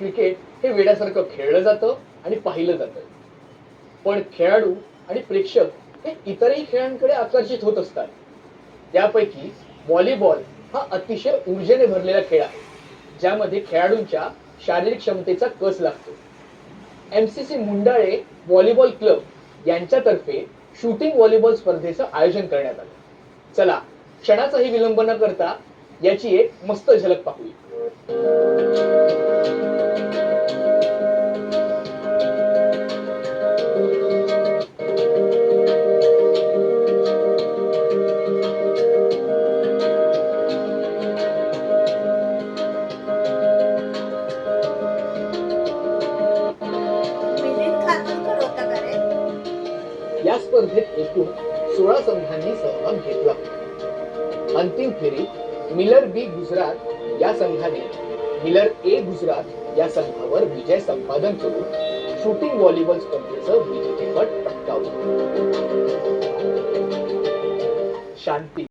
Cricket हे वेड्यासारखं खेळलं जातं आणि पाहिलं जातं. पण खेळाडू आणि प्रेक्षक हे इतरही खेळांकडे आकर्षित होत असतात. त्यापैकी व्हॉलीबॉल हा अतिशय ऊर्जेने भरलेला खेळ आहे ज्यामध्ये खेळाडूंच्या शारीरिक क्षमतेचा कस लागतो. M C C Mundale volleyball club यांच्यातर्फे शूटिंग व्हॉलीबॉल स्पर्धेचं आयोजन करण्यात आलं. चला क्षणाचाही विलंब न करता याची एक मस्त झलक पाहूया. या स्पर्धेत एकूण सोळा संघांनी सहभाग घेतला. अंतिम फेरीत मिलर बी गुजरात या संघाने मिलर ए गुजरात या संघावर विजय संपादन करून शूटिंग व्हॉलीबॉल स्पर्धेचं विजेतेपद पटकावलं. शांती.